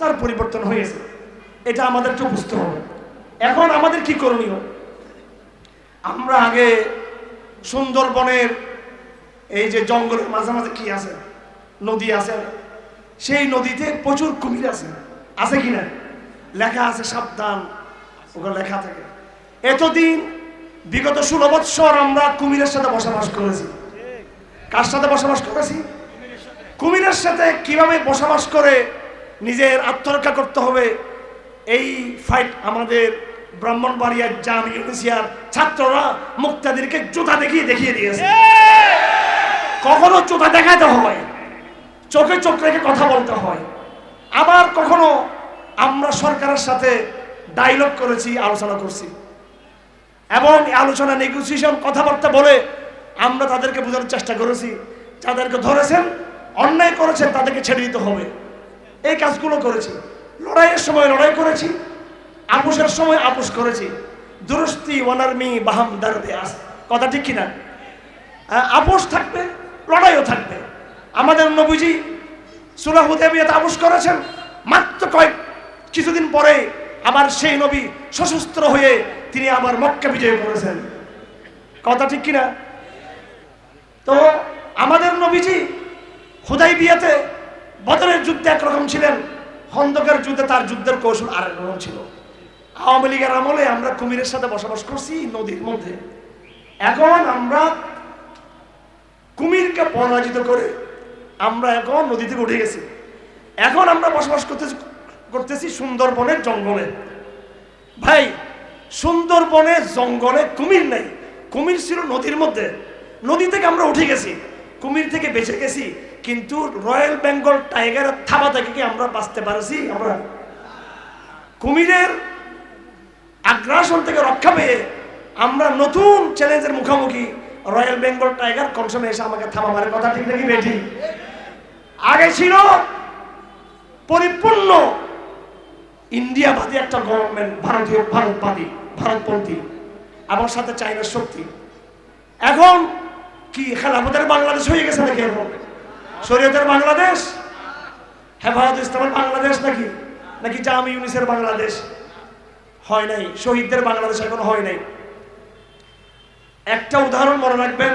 তার পরিবর্তন হয়েছে। এটা আমাদেরকে বুঝতে হবে। এখন আমাদের কি করণীয়? আমরা আগে সুন্দরবনের এই যে জঙ্গলের মাঝে মাঝে কি আছে? নদী আছে। সেই নদীতে প্রচুর কুমির আছে। আছে কিনা লেখা আছে সাবধান। ওখানে লেখা থাকে। এতদিন, বিগত ষোলো বৎসর আমরা কুমিরের সাথে বসবাস করেছি। কার সাথে বসবাস করেছি? কুমিরের সাথে কীভাবে বসবাস করে নিজের আত্মরক্ষা করতে হবে। এই ফাইট আমাদের ব্রাহ্মণবাড়িয়ার জাম ইউনিসিয়ার ছাত্ররা মুক্তাদেরকে জুতা দেখিয়ে দেখিয়ে দিয়েছে। কখনো জুতা দেখাতে হয়, চোখে চোখ রেখে কথা বলতে হয়। আবার কখনো আমরা সরকারের সাথে ডায়লগ করেছি, আলোচনা করছি। এবং আলোচনা নেগোসিয়েশন কথাবার্তা বলে আমরা তাদেরকে বোঝানোর চেষ্টা করেছি। যাদেরকে ধরেছেন, অন্যায় করেছেন, তাদেরকে ছেড়ে দিতে হবে। এই কাজগুলো করেছি। লড়াইয়ের সময় লড়াই করেছি আপুসের সময় আপুস করেছি। দুরস্তি ওয়ানারমি বাহাম দারদে আস। কথা ঠিক কিনা? আপোষ থাকবে, লড়াইও থাকবে। আমাদের নবীজি সুলাহ হুদাইবিয়াতে আপোষ করেছেন, মাত্র কয়েক কিছুদিন পরে আবার সেই নবী সশস্ত্র হয়ে তিনি আবার মক্কা বিজয় করেছেন কথা ঠিক কিনা? তো আমাদের নবীজি হুদাই বিয়াতে বদরের যুদ্ধে একরকম ছিলেন, খন্দকের যুদ্ধে তার যুদ্ধের কৌশল আরেক রকম ছিল। আওয়ামী লীগের আমলে আমরা কুমিরের সাথে বসবাস করছি নদীর মধ্যে। এখন আমরা কুমিরকে পরাজিত করে আমরা এখন নদী থেকে উঠে গেছি। এখন আমরা বসবাস করতেছি করতেছি সুন্দরবনের জঙ্গলে। ভাই, সুন্দরবনে জঙ্গলে কুমির নাই। কুমির ছিল নদীর মধ্যে। নদী থেকে আমরা উঠে গেছি। কুমির থেকে বেঁচে গেছি। কিন্তু রয়্যাল বেঙ্গল টাইগারের থাবা থেকে কি আমরা বাঁচতে পারছি? আমরা কুমিরের আগ্রাসন থেকে রক্ষা পেয়ে আমরা নতুন চ্যালেঞ্জের মুখোমুখি রয়্যাল বেঙ্গল টাইগার কোন সময় এসে আমাকে থামা মারে কথা ঠিক নাকি বেঠি? আগে ছিল পরিপূর্ণ ইন্ডিয়াবাদী একটা গভর্নমেন্ট ভারতীয়, ভারতবাদী, ভারতপন্থী, এবং সাথে চাইনার শক্তি। এখন কি খেলাফতের বাংলাদেশ হয়ে গেছে নাকি এখন? শরীয়তের বাংলাদেশ? হেফাজত ইসলামের বাংলাদেশ নাকি? নাকি জামি ইউনিসের বাংলাদেশ? হয় নাই। শহীদদের বাংলাদেশ এখন হয় নাই। একটা উদাহরণ মনে রাখবেন।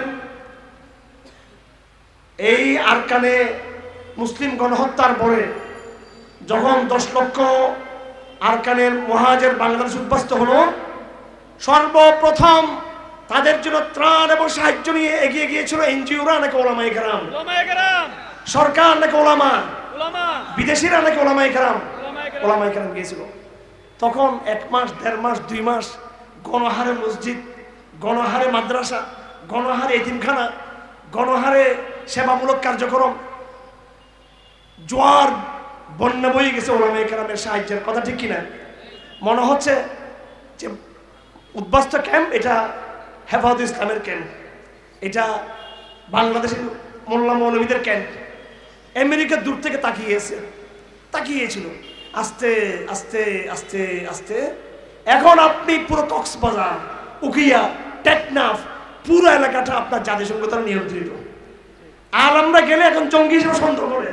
এই আরকানে মুসলিম গণহত্যার পরে যখন দশ লক্ষ আরকানের মহাজের বাংলাদেশ উদ্বাস্ত হলো, সর্বপ্রথম তাদের জন্য ত্রাণ এবং সাহায্য নিয়ে এগিয়ে গিয়েছিল এনজিওরা নাকি ওলামাই গ্রাম সরকার নাকি ওলামা? ওলামা, বিদেশিরা নাকি ওলামাই কেরাম। ওলামাই কেরাম। গিয়েছিল। তখন এক মাস দেড় মাস দুই মাস গণহারে মসজিদ গণহারে মাদ্রাসা গণহারে এতিমখানা গণহারে সেবামূলক কার্যক্রম। জোয়ার বন্যা বয়ে গেছে ওলামাই কেরামের সাহায্যের কথা ঠিক কিনা? মনে হচ্ছে যে উদ্বাস্ত ক্যাম্প এটা হেফাজত ইসলামের ক্যাম্প। এটা বাংলাদেশের মোল্লা মৌলবীদের ক্যাম্প। আমেরিকা দূর থেকে তাকিয়েছে, তাকিয়েছিল। আস্তে আস্তে আস্তে আস্তে। এখন আপনি পুরো কক্সবাজার, উকিয়া, টেকনাফ, পুরো এলাকাটা আপনার জাতিসংঘ দ্বারা নিয়ন্ত্রিত। আর আমরা গেলে এখন জঙ্গি হিসেবে সন্দেহ করে।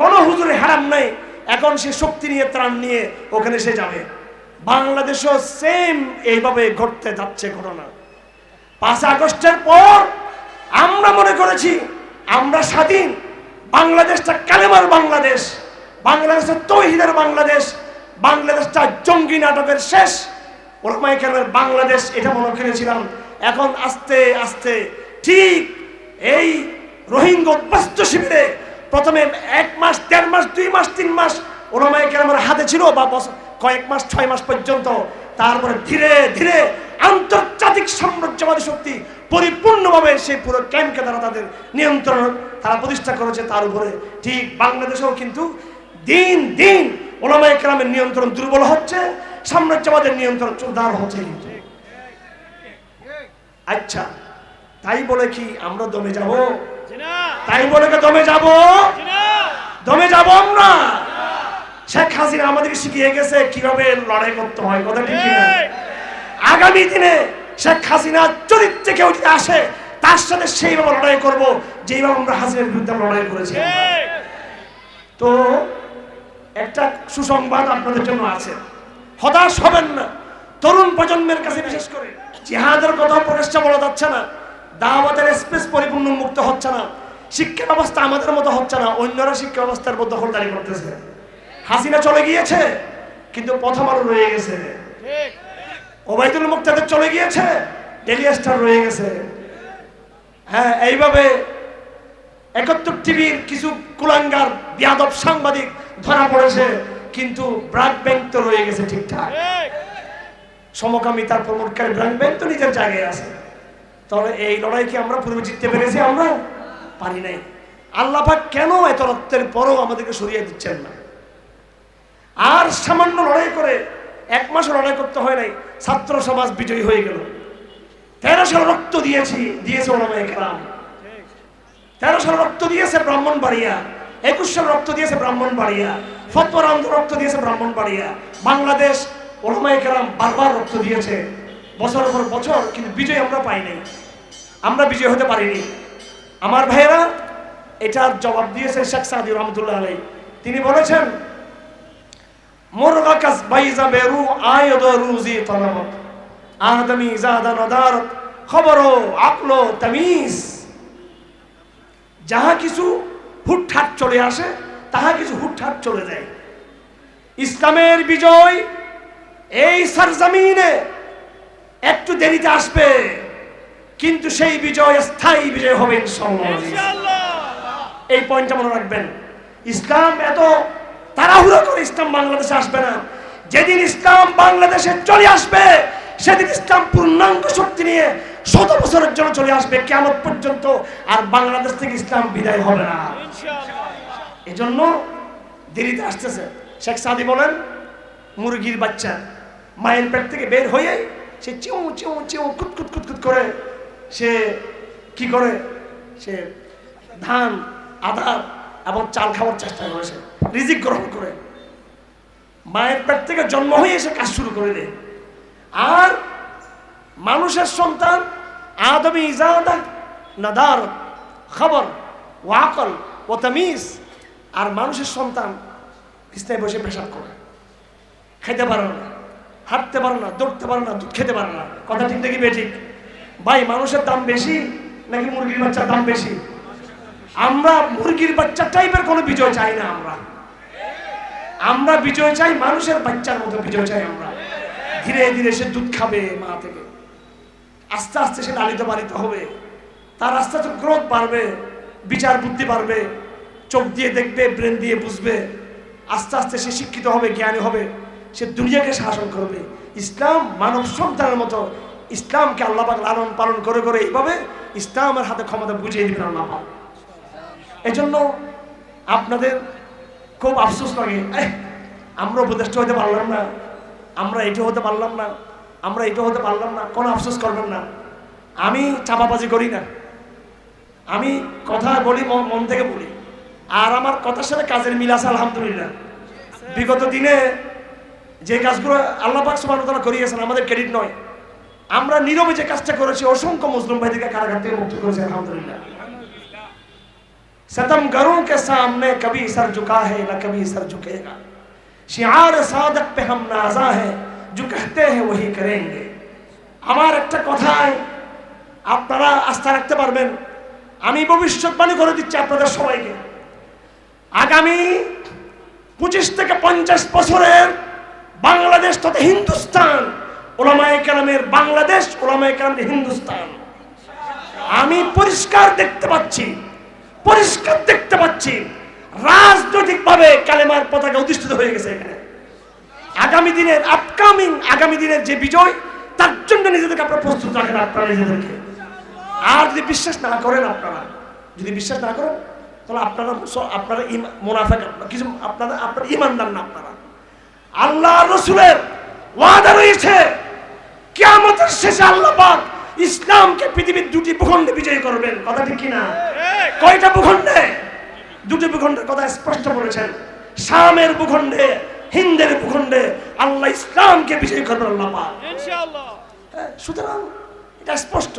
কোনো হুজুরে হারাম নাই, এখন সে শক্তি নিয়ে, ত্রাণ নিয়ে ওখানে সে যাবে। বাংলাদেশও সেম এইভাবে ঘটতে যাচ্ছে ঘটনা। পাঁচ আগস্টের পর আমরা মনে করেছি, আমরা স্বাধীন। বাংলাদেশটা কালেমার বাংলাদেশ, বাংলাদেশের তৌহিদের বাংলাদেশ, বাংলাদেশটা জঙ্গি নাটকের শেষ। ওরমাই কেরামের বাংলাদেশ, এটা মনে করেছিলাম। এখন আস্তে আস্তে, ঠিক এই রোহিঙ্গা উদ্বাস্ত শিবিরে প্রথমে এক মাস, দেড় মাস, দুই মাস, তিন মাস ওলামাই কেরামের হাতে ছিল, বা কয়েক মাস, ছয় মাস পর্যন্ত। তারপরে ধীরে ধীরে আন্তর্জাতিক সাম্রাজ্যবাদী শক্তি পরিপূর্ণভাবে সেই পুরো ক্যাম্পকে তারা তাদের নিয়ন্ত্রণ তারা প্রতিষ্ঠা করেছে তার উপরে। ঠিক বাংলাদেশেও কিন্তু দিন দিন ওলামাই কেরামের নিয়ন্ত্রণ দুর্বল হচ্ছে সাম্রাজ্যবাদের নিয়ন্ত্রণ জোরদার হচ্ছে কিন্তু। আচ্ছা তাই বলে কি আমরা দমে যাব? তাই বলে কি দমে যাব? দমে যাব আমরা? শেখ হাসিনা আমাদেরকে শিখিয়ে গেছে কীভাবে লড়াই করতে হয় কথা ঠিক। আগামী দিনে শেখ হাসিনা চরিত্রে কেউ যদি আসে, তার সাথে সেইভাবে লড়াই করব যেইভাবে আমরা হাসিনার বিরুদ্ধে লড়াই করেছি। তো একটা সুসংবাদ আপনাদের জন্য আছে। হতাশ হবেন না। তরুণ প্রজন্মের কাছে বিশেষ করে। জিহাদের কথা প্রকাশ্যে বলা যাচ্ছে না। দাওয়াতের স্পেস পরিপূর্ণ মুক্ত হচ্ছে না। শিক্ষা ব্যবস্থা আমাদের মতো হচ্ছে না। অন্যরা শিক্ষা ব্যবস্থার দখলদারি করতেছে। হাসিনা চলে গিয়েছে, কিন্তু প্রথম আলো রয়ে গেছে। ঠিক। ওবায়দুল মুক্তাদের চলে গিয়েছে, ডেলি রয়ে গেছে। হ্যাঁ এইভাবে একাত্তর টিভির কিছু কুলাঙ্গার, বিয়াদব সাংবাদিক ধরা পড়েছে, কিন্তু ব্রাক ব্যাংক তো রয়ে গেছে ঠিকঠাক। ঠিক সমকামী তার প্রমোটকারী ব্রাক ব্যাংক তো নিজের জায়গায় আছে। তাহলে এই লড়াই কি আমরা পূর্বে জিততে পেরেছি? আমরা পারি নাই। আল্লাহ পাক কেন এত রক্তের পরও আমাদেরকে সরিয়ে দিচ্ছেন না? আর সামান্য লড়াই করে এক মাস লড়াই করতে হয় নাই। ছাত্র সমাজ বিজয়ী হয়ে গেল। তেরো সাল রক্ত দিয়েছি, দিয়েছে ওলামায়ে কেরাম ঠিক তেরোশো রক্ত দিয়েছে ব্রাহ্মণ বাড়িয়া একুশশো রক্ত দিয়েছে ব্রাহ্মণ বাড়িয়া ফতোয়ারান্দ রক্ত দিয়েছে ব্রাহ্মণ বাড়িয়া বাংলাদেশ ওলামায়ে কেরাম বারবার রক্ত দিয়েছে। বছর পর বছর, কিন্তু বিজয় আমরা পাই নাই। আমরা বিজয় হতে পারিনি। আমার ভাইয়েরা, এটার জবাব দিয়েছে শেখ সাদি রহমতুল্লাহ আলাই তিনি বলেছেন মুরগা কাস বাইজা বেরু আয়দ রুজি তলাবত। আদমি জাদা নদারত খবরো আকলো তামিজ। যাহা কিছু হুটহাট চলে আসে তাহা কিছু হুটহাট চলে যায়। ইসলামের বিজয় এই সরজমিনে একটু দেরিতে আসবে কিন্তু সেই বিজয় স্থায়ী বিজয় হবে ইনশাআল্লাহ। এই পয়েন্টটা মনে রাখবেন। ইসলাম এত তাড়াহুড়ো করে ইসলাম বাংলাদেশে আসবে না। যেদিন ইসলাম বাংলাদেশে চলে আসবে সেদিন ইসলাম পূর্ণাঙ্গ শক্তি নিয়ে শত বছরের জন্য চলে আসবে কেমন পর্যন্ত আর বাংলাদেশ থেকে ইসলাম বিদায় হবে না। ইনশাআল্লাহ। এজন্য দেরিতে আসতেছে। শেখ সাদি বলেন মুরগির বাচ্চা মায়ের পেট থেকে বের হয়ে সে চিউ চিউ চিউ কুতকুত কুতকুত করে সে কি করে? সে ধান আদা এবং চাল খাওয়ার চেষ্টা করে সে রিজিক গ্রহণ করে। মায়ের পেট থেকে জন্ম হয়ে এসে কাজ শুরু করে দেয়। আর মানুষের সন্তান আদমি ইজাদা নাদার খবর, ওয়াকল ও তামিজ আর মানুষের সন্তান বিছনায় বসে পেশাব করে। খেতে পারে না, হাঁটতে পারে না, দৌড়তে পারে না, দুধ খেতে পারে না। কথা ঠিক দেখি বেঠিক ভাই, মানুষের দাম বেশি নাকি মুরগির বাচ্চার দাম বেশি? আমরা মুরগির বাচ্চা টাইপের কোনো বিজয় চাই না আমরা। আমরা বিজয় চাই মানুষের বাচ্চার মতো বিজয় চাই আমরা। ধীরে ধীরে সে দুধ খাবে মা থেকে। আস্তে আস্তে সে লালিত পালিত হবে। তার আস্তে আস্তে গ্রোথ বাড়বে, বিচার বুদ্ধি বাড়বে, চোখ দিয়ে দেখবে ব্রেন দিয়ে বুঝবে। আস্তে আস্তে সে শিক্ষিত হবে, জ্ঞানী হবে। সে দুনিয়াকে শাসন করবে। ইসলাম মানব সন্তানের মতো। ইসলামকে আল্লাপাক লালন পালন করে করে এইভাবে ইসলামের হাতে ক্ষমতা বুঝিয়ে দিবেন আল্লাপাক এজন্য আপনাদের খুব আফসোস লাগে আমরা উপদেষ্টা হতে পারলাম না, আমরা এটা হতে পারলাম না, আমরা এটা হতে পারলাম না, কোনো আফসোস করবেন না। আমি চাপাবাজি করি না। আমি কথা বলি মন থেকে বলি। আর আমার কথার সাথে কাজের মিল আছে, আলহামদুলিল্লাহ। বিগত দিনে যে কাজগুলো আল্লাহ পাক তাআলা করিয়েছেন, আমাদের ক্রেডিট নয়। আমরা নীরবে যে কাজটা করেছি, অসংখ্য মুসলিম ভাইদেরকে কারাগার থেকে মুক্ত করেছি, আলহামদুলিল্লাহ। सतमगरों के सामने कभी सर झुका है न कभी सर झुकेगा शियार सादक पे हम नाजा है जो कहते हैं वही करेंगे আমার একটা কথায় আপনারা আস্থা রাখতে পারবেন আমি ভবিষ্যৎবাণী করে দিচ্ছি আপনাদের সবাইকে আগামী পঁচিশ থেকে পঞ্চাশ বছরের বাংলাদেশ তথা হিন্দুস্তান ওলামায়ে কেরামের বাংলাদেশ ওলামায়ে কেরামের হিন্দুস্তান আমি পরিষ্কার দেখতে পাচ্ছি পরিষ্কার দেখতে পাচ্ছি। রাজনৈতিকভাবে কালেমার পতাকা অধিষ্ঠিত হয়ে গেছে এখানে। আগামী দিনের আপকামিং আগামী দিনের যে বিজয়, তার জন্য নিজেদেরকে আপনারা প্রস্তুত রাখেন, আপনারা নিজেদেরকে। আর যদি বিশ্বাস না করেন আপনারা, যদি বিশ্বাস না করেন, তাহলে আপনারা আপনারা মুনাফেক, কিছু, আপনারা আপনারা ইমানদার না আপনারা। আল্লাহ রসুলের ওয়াদা রয়েছে, কিয়ামতের শেষে আল্লাহ ইসলামকে পৃথিবীর দুটি ভূখণ্ডে বিজয় করবেন। কথা ঠিক কিনা? কয়টা ভূখণ্ডে? দুটি ভূখণ্ডের কথা স্পষ্ট বলেছেন। শামের ভূখণ্ডে হিন্দের ভূখণ্ডে আল্লাহ ইসলামকে বিজয় করবেন আল্লাহ হ্যাঁ, সুতরাং এটা স্পষ্ট।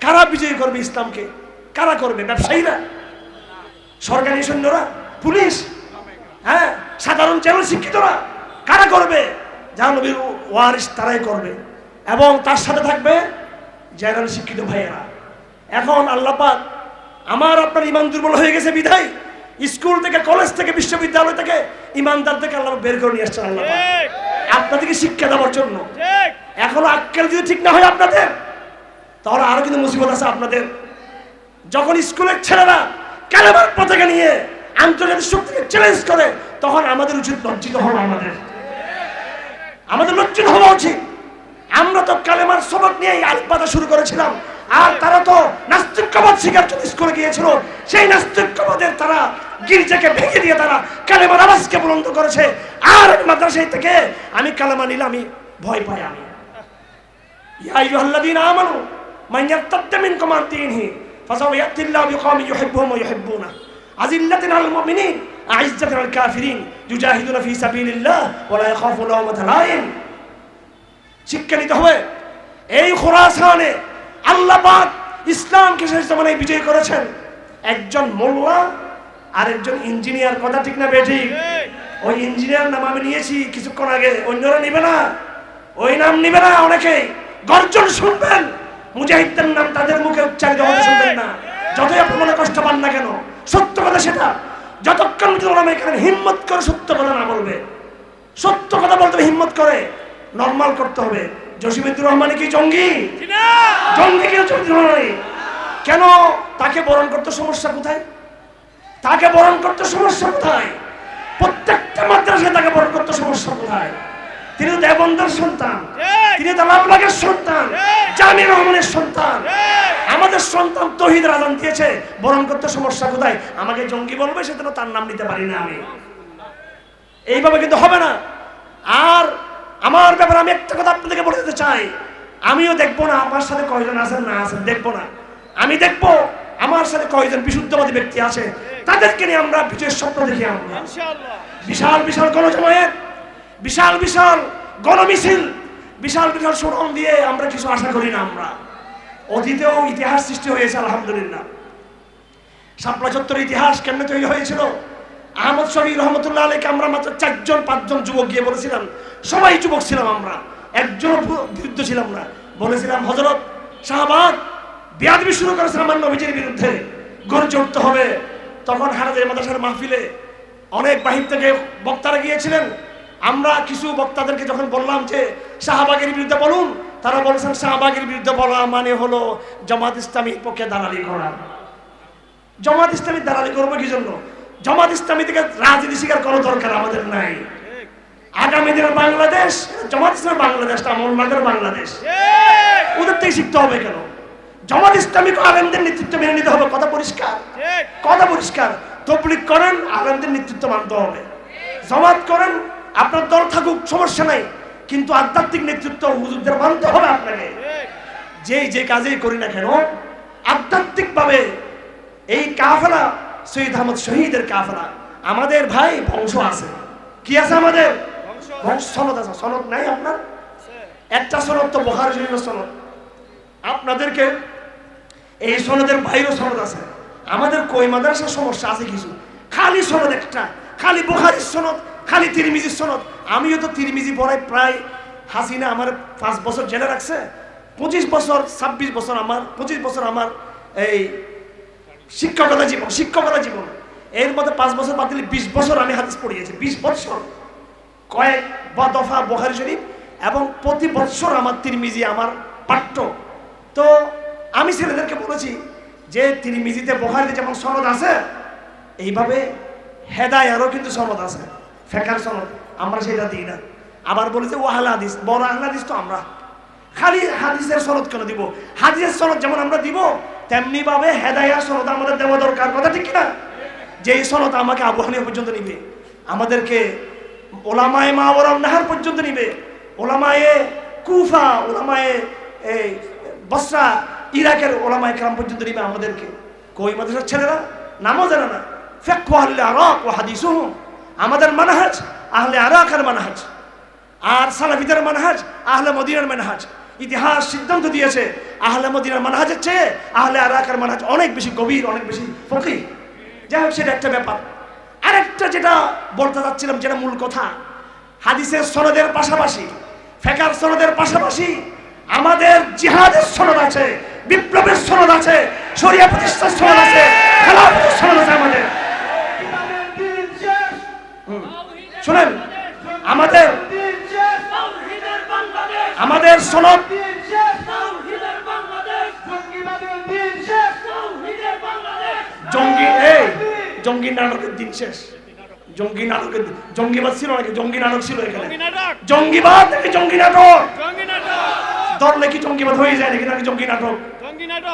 কারা বিজয় করবে ইসলামকে? কারা করবে? ব্যবসায়ীরা? সরকারি সৈন্যরা? পুলিশ? হ্যাঁ সাধারণ চ্যানেল শিক্ষিতরা? কারা করবে? যারা নবীর ওয়ারিস তারাই করবে। এবং তার সাথে থাকবে জেনারেল শিক্ষিত ভাইয়েরা। এখন আল্লাহ পাক আমার আপনার ইমান দুর্বল হয়ে গেছে বিধায় স্কুল থেকে কলেজ থেকে বিশ্ববিদ্যালয় থেকে ইমানদার থেকে আল্লাহ বের করে নিয়ে আসছেন আল্লাহ আপনাদেরকে শিক্ষা দেওয়ার জন্য। এখনও আক্কেল যদি ঠিক না হয় আপনাদের তাহলে আরও কিন্তু মুসিবত আছে আপনাদের। যখন স্কুলের ছেলেরা কালেমার পতাকা নিয়ে আন্তর্জাতিক শক্তিকে চ্যালেঞ্জ করে তখন আমাদের উচিত লজ্জিত হওয়া আমাদের। আমাদের লজ্জিত হওয়া উচিত। আমরা তো কালেমার সবক নিয়ে আলিপাতা শুরু করেছিলাম। আর তারা তো নাস্তিকবাদ শিকার করে গিয়েছিল। সেই নাস্তিকবাদের তারা গির্জাকে ভেঙে দিয়ে তারা কালেমার আওয়াজকে বুলন্দ করেছে। আর মাদ্রাসায় থেকে আমি কালেমা নিলে আমি ভয় পাই আমি। শিক্ষা নিতে হবে। এই খোরাসানে আল্লাহ পাক ইসলামকে শেষ জমানায় বিজয় করেছেন। একজন মোল্লা আর একজন ইঞ্জিনিয়ার কথা ঠিক না ঠিক। ওই ইঞ্জিনিয়ার নাম আমি নিয়েছি কিছুক্ষণ আগে অন্যরা নিবে না। ওই নাম নিবে না অনেকেই। গর্জন শুনবেন। মুজাহিদদের নাম তাদের মুখে উচ্চারিত হতে শুনবেন না। যতই আপনি মনে কষ্ট পান না কেন সত্য কথা সেটা। যতক্ষণ ওরা এখানে হিম্মত করে সত্য কথা না বলবে সত্য কথা বলতে হিম্মত করে নর্মাল করতে হবে। জসিমুদ্দুর রহমান কি জঙ্গি? জঙ্গি কি জসিমুদ্দুর রহমান কেন তাকে বরণ করতে সমস্যা কোথায়? তাকে বরণ করতে সমস্যা কোথায়? প্রত্যেকটা মাদ্রাসায় তাকে বরণ করতে সমস্যা কোথায়? তিনি দেবন্দর সন্তান। তিনি তো লাভবাগের সন্তান। জামির রহমানের সন্তান। আমাদের সন্তান তহিদ রাজান দিয়েছে বরণ করতে সমস্যা কোথায়? আমাকে জঙ্গি বলবে সেজন্য তার নাম নিতে পারি না আমি। এইভাবে কিন্তু হবে না। আর আমার ব্যাপারে আমি একটা কথা আপনাদেরকে বলে দিতে চাই। আমিও দেখব না আমার সাথে কয়জন আছেন না আছেন দেখব না। আমি দেখব আমার সাথে কয়জন বিশুদ্ধবাদী ব্যক্তি আছে তাদেরকে নিয়ে আমরা বিজয়ের স্বপ্ন দেখি আমরা। বিশাল বিশাল গণজমায়েত বিশাল বিশাল গণমিছিল বিশাল বিশাল সুরম দিয়ে আমরা কিছু আশা করি না আমরা। অতীতেও ইতিহাস সৃষ্টি হয়েছে আলহামদুলিল্লাহ। শাপলা চত্বরের ইতিহাস কেমনে তৈরি হয়েছিল? আহমদ শহীদ রহমতুল্লাহ আলীকে আমরা মাত্র চারজন, পাঁচজন যুবক গিয়ে বলেছিলাম, সবাই যুবক ছিলাম আমরা একজন বিরুদ্ধ ছিলাম না। বলেছিলাম হজরত শাহবাগ, বিয়াদবি শুরু করেছে আমার নবীজির বিরুদ্ধে, গর্জে উঠতে হবে। তখন হারাদের মাদাসার মাহফিলে অনেক বাহির থেকে বক্তারা গিয়েছিলেন। আমরা কিছু বক্তাদেরকে যখন বললাম যে, শাহবাগের বিরুদ্ধে বলুন, তারা বলেছেন, শাহবাগের বিরুদ্ধে বলা মানে হলো জামাত ইসলামীর পক্ষে দালালি করা। জামাত ইসলামীর দালালি করব কি জন্য? জামাত ইসলামী থেকে রাজনীতি শিকার কোনো দরকার আমাদের নাই। আগামী দিনের বাংলাদেশ জামাত ইসলাম বাংলাদেশটা মোহাম্মদের বাংলাদেশ। ওদের থেকে শিখতে হবে কেন? জামাত ইসলামীকে আলেমদের নেতৃত্ব মেনে নিতে হবে কথা পরিষ্কার? কথা পরিষ্কার। তবলিক করেন আলেমদের নেতৃত্ব মানতে হবে। জমাত করেন আপনার দল থাকুক সমস্যা নাই। কিন্তু আধ্যাত্মিক নেতৃত্ব হুজুরদের মানতে হবে আপনাকে। যেই যে কাজেই করি না কেন আধ্যাত্মিকভাবে এই কাফেলা সৈয়দ আহমদ শহীদের কাফেলা। আমাদের ভাই বংশ আছে। কি আছে আমাদের? সনদ আছে। সনদ নাই আপনার? একটা সনদ তো সনদ। আপনাদেরকে এই সনদের সনদ আছে। আমাদের কই মাদ্রাসার সমস্যা আছে কিছু? খালি সনদ একটা। খালি বুখারির সনদ, খালি তিরমিজির সনদ। আমিও তো তিরমিজি পড়াই প্রায় হাসিনা আমার পাঁচ বছর জেলে রাখছে। পঁচিশ বছর, ছাব্বিশ বছর আমার, পঁচিশ বছর আমার এই শিক্ষকতা জীবন শিক্ষকতা জীবন। এর মধ্যে পাঁচ বছর বাদ দিলে বিশ বছর আমি হাদিস পড়িয়েছি বিশ বছর। কয়েক বা দফা বখারি শরীফ এবং প্রতি বছর আমার তিরমিজি আমার পাঠ্য। তো আমি ছেলেদেরকে বলেছি যে তিরমিজিতে, বখারিতে যেমন সনদ আছে, এইভাবে হেদায়ারও কিন্তু সনদ আছে, ফেকার সনদ। আমরা সেটা দিই না। আবার বলি যে ও আহলা হাদিস, বড় আহলা হাদিস তো আমরা। খালি হাদিসের সনদ কেন দিব? হাদিসের সনদ যেমন আমরা দিব তেমনি ভাবে হেদায়ার সনদ আমাদের দেওয়া দরকার। কথা ঠিক না যে সনদ আমাকে আবু পর্যন্ত নিবে, আমাদেরকে ওলামায়ে মাওয়ারাম নাহার পর্যন্ত নিবে, ওলামায়ে কুফা, ওলামায়ে এই বসরা, ইরাকের ওলামায়ে কালাম পর্যন্ত নিবে আমাদেরকে। কই মাদ্রাসার ছেলেরা? নামও জানে না। ফেকু আহলে আরাক ও হাদিসুহুম। আমাদের মানহাজ আহলে আরাকের মানহাজ। আর সালাফিদের মানহাজ আহলে মদিনার মানহাজ। ইতিহাস সিদ্ধান্ত দিয়েছে আহলে মদিনার মানহাজের চেয়ে আহলে আরাকের মানহাজ অনেক বেশি গভীর অনেক বেশি ফকি যাই হোক সেটা একটা ব্যাপার। আরেকটা যেটা বলতে যাচ্ছিলাম যেটা মূল কথা হাদিসের সনদের পাশাপাশি ফেকার সনদের পাশাপাশি আমাদের জিহাদের সনদ আছে বিপ্লবের সনদ আছে শরিয়া প্রতিষ্ঠার সনদ আছে খেলাফতের সনদ আছে আমাদের। শুনেন আমাদের আমাদের সনদ জঙ্গি এই জঙ্গি নাটকের দিন শেষ। জঙ্গি নাটকের জঙ্গিবাদ ছিল নাকি? জঙ্গি নাটক ছিল এখানে। জঙ্গিবাদ নাকি জঙ্গি নাটক? ধরলে কি জঙ্গিবাদ হয়ে যায় নাকি নাকি জঙ্গি নাটক?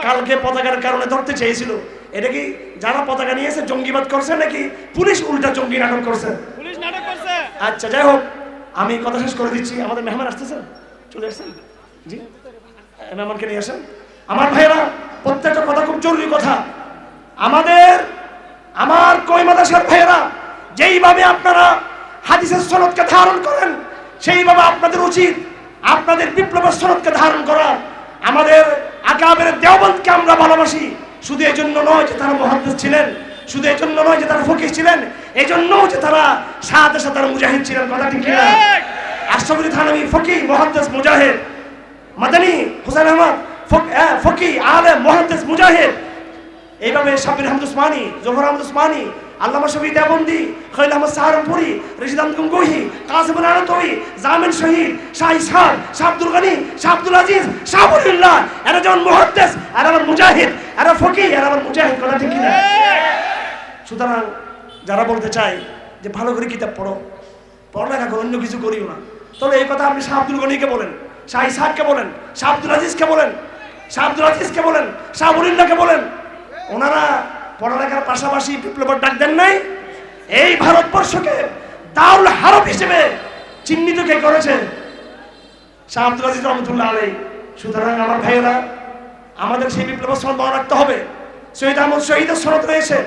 কালকে পতাকার কারণে ধরতে চেয়েছিল। এটা কি যারা পতাকা নিয়েছে জঙ্গিবাদ করছে নাকি পুলিশ উল্টা জঙ্গি নাটক করছে? পুলিশ নাটক আচ্ছা যাই হোক আমি কথা শেষ করে দিচ্ছি। আমাদের মেহমান আসতেছেন চলে নিয়ে আসেন? আমার ভাইয়েরা, প্রত্যেকটা কথা খুব জরুরি কথা। আমাদের, আমার কই মাদাসের ভাইয়েরা, যেইভাবে আপনারা হাদিসের সনদকে ধারণ করেন, সেইভাবে আপনাদের উচিত আপনাদের বিপ্লবের সনদকে ধারণ করা। আমাদের আকাবের দেওবন্দকে আমরা ভালোবাসি। শুধু এই জন্য নয় যে তারা মহাদ্দেশ ছিলেন, শুধু এই জন্য নয় যে তারা ফকির ছিলেন এই জন্যও যে তারা সাথে সাথে মুজাহিদ ছিলেন। কথা ঠিক কিনা? ঠিক। আশরাফুল থানবী ফকি মহাদ্দেশ মুজাহিদ। মাদানী হুসাইন আহমদ, ফকি আলে মহাদ্দেশ মুজাহিদ। এইভাবে সাবির আহমদ উসমানী, জোহর আহমদ উসমানী, আল্লামা শফি দেবন্দি খৈল আহমদ সাহারনপুরি রশিদ আহমদ গঙ্গোহি কাসিম আনতবি জামিন শহীদ, শাহ ইসহাক, শাহ আব্দুল গনি, শাহ আব্দুল আজিজ, শাহ আবুল্লাহ এরা যেমন মুহাদ্দেস আর আবার মুজাহিদ, এরা ফকি আর আমার মুজাহিদ, কথা ঠিক কিনা? সুতরাং যারা বলতে চায় যে ভালো করে কিতাব পড়ো, পড়ালেখা করো, অন্য কিছু করিও না। তাহলে এই কথা আপনি শাহ আব্দুল গনিকে বলেন, শাহ ইসহাককে বলেন, শাহ আব্দুল আজিজকে বলেন, শাহ আব্দুল আজিজকে বলেন, শাহ আবুলিল্লাহকে বলেন। ওনারা পড়ালেখার পাশাপাশি বিপ্লবের ডাক দেন নাই। এই ভারতবর্ষকে দাউল হারব হিসেবে চিহ্নিত কে করেছে? শাহ আব্দুল আজিজ রহমতুল্লাহ আলাই সুতরাং আমার ভাইয়েরা, আমাদের সেই বিপ্লবের সনদ মনে রাখতে হবে। শহীদ আহমদ শহীদের সনদ রয়েছে।